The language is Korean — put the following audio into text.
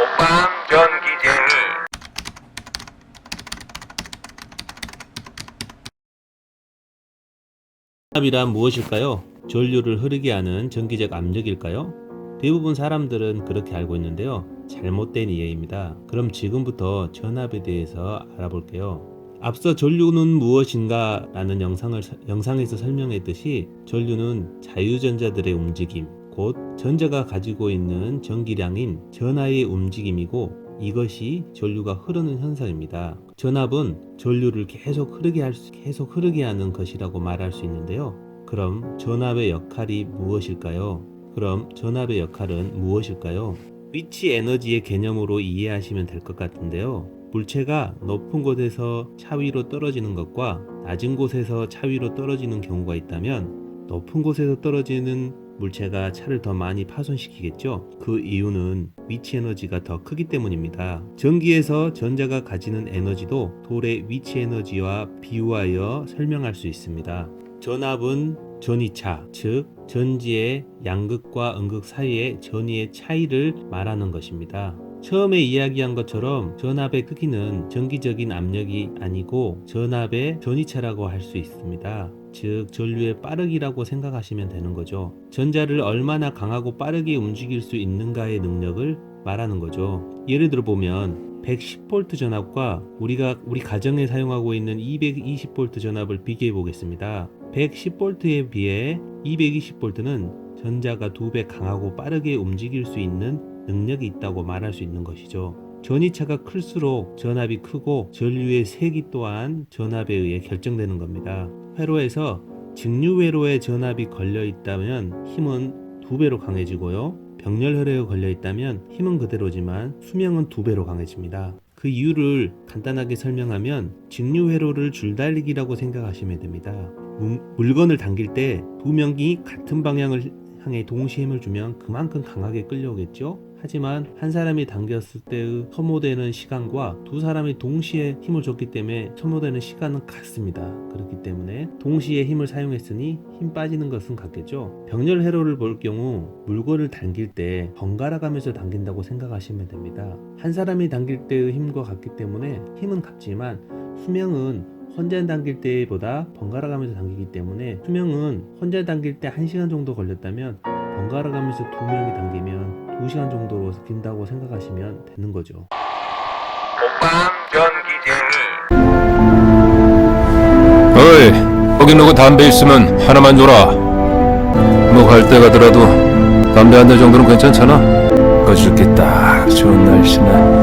먹방 전기쟁이 전압이란 무엇일까요? 전류를 흐르게 하는 전기적 압력일까요? 대부분 사람들은 그렇게 알고 있는데요. 잘못된 이해입니다. 그럼 지금부터 전압에 대해서 알아볼게요. 앞서 전류는 무엇인가 라는 영상을, 영상에서 설명했듯이 전류는 자유전자들의 움직임, 곧 전자가 가지고 있는 전기량인 전하의 움직임이고 이것이 전류가 흐르는 현상입니다. 전압은 전류를 계속 흐르게 할 수, 계속 흐르게 하는 것이라고 말할 수 있는데요. 그럼 전압의 역할이 무엇일까요? 그럼 전압의 역할은 무엇일까요? 위치 에너지의 개념으로 이해하시면 될 것 같은데요. 물체가 높은 곳에서 차 위로 떨어지는 것과 낮은 곳에서 차 위로 떨어지는 경우가 있다면 높은 곳에서 떨어지는 물체가 차를 더 많이 파손시키겠죠. 그 이유는 위치 에너지가 더 크기 때문입니다. 전기에서 전자가 가지는 에너지도 돌의 위치 에너지와 비유하여 설명할 수 있습니다. 전압은 전이차, 즉 전지의 양극과 음극 사이의 전위의 차이를 말하는 것입니다. 처음에 이야기한 것처럼 전압의 크기는 전기적인 압력이 아니고 전압의 전이차라고 할 수 있습니다. 즉 전류의 빠르기라고 생각하시면 되는 거죠. 전자를 얼마나 강하고 빠르게 움직일 수 있는가의 능력을 말하는 거죠. 예를 들어 보면 110V 전압과 우리가 우리 가정에 사용하고 있는 220V 전압을 비교해 보겠습니다. 110V에 비해 220V는 전자가 두 배 강하고 빠르게 움직일 수 있는 능력이 있다고 말할 수 있는 것이죠. 전이차가 클수록 전압이 크고 전류의 색이 또한 전압에 의해 결정되는 겁니다. 회로에서 직류 회로에 전압이 걸려 있다면 힘은 두 배로 강해지고요. 병렬 회로에 걸려 있다면 힘은 그대로지만 수명은 두 배로 강해집니다. 그 이유를 간단하게 설명하면 직류 회로를 줄달리기라고 생각하시면 됩니다. 물- 물건을 당길 때 두 명이 같은 방향을 향해 동시에 힘을 주면 그만큼 강하게 끌려오겠죠? 하지만 한 사람이 당겼을 때의 소모되는 시간과 두 사람이 동시에 힘을 줬기 때문에 소모되는 시간은 같습니다. 그렇기 때문에 동시에 힘을 사용했으니 힘 빠지는 것은 같겠죠? 병렬 회로를 볼 경우 물건을 당길 때 번갈아 가면서 당긴다고 생각하시면 됩니다. 한 사람이 당길 때의 힘과 같기 때문에 힘은 같지만 수명은 혼자 당길 때보다 번갈아 가면서 당기기 때문에 수명은 혼자 당길 때 1시간 정도 걸렸다면 번갈아 가면서 두 명이 당기면 2시간 정도로 긴다고 생각하시면 되는 거죠. 어이, 거기 누구 담배 있으면 하나만 줘라. 뭐 갈 때 가더라도 담배 한 대 정도는 괜찮잖아. 꺼줄게 딱 좋은 날씨나.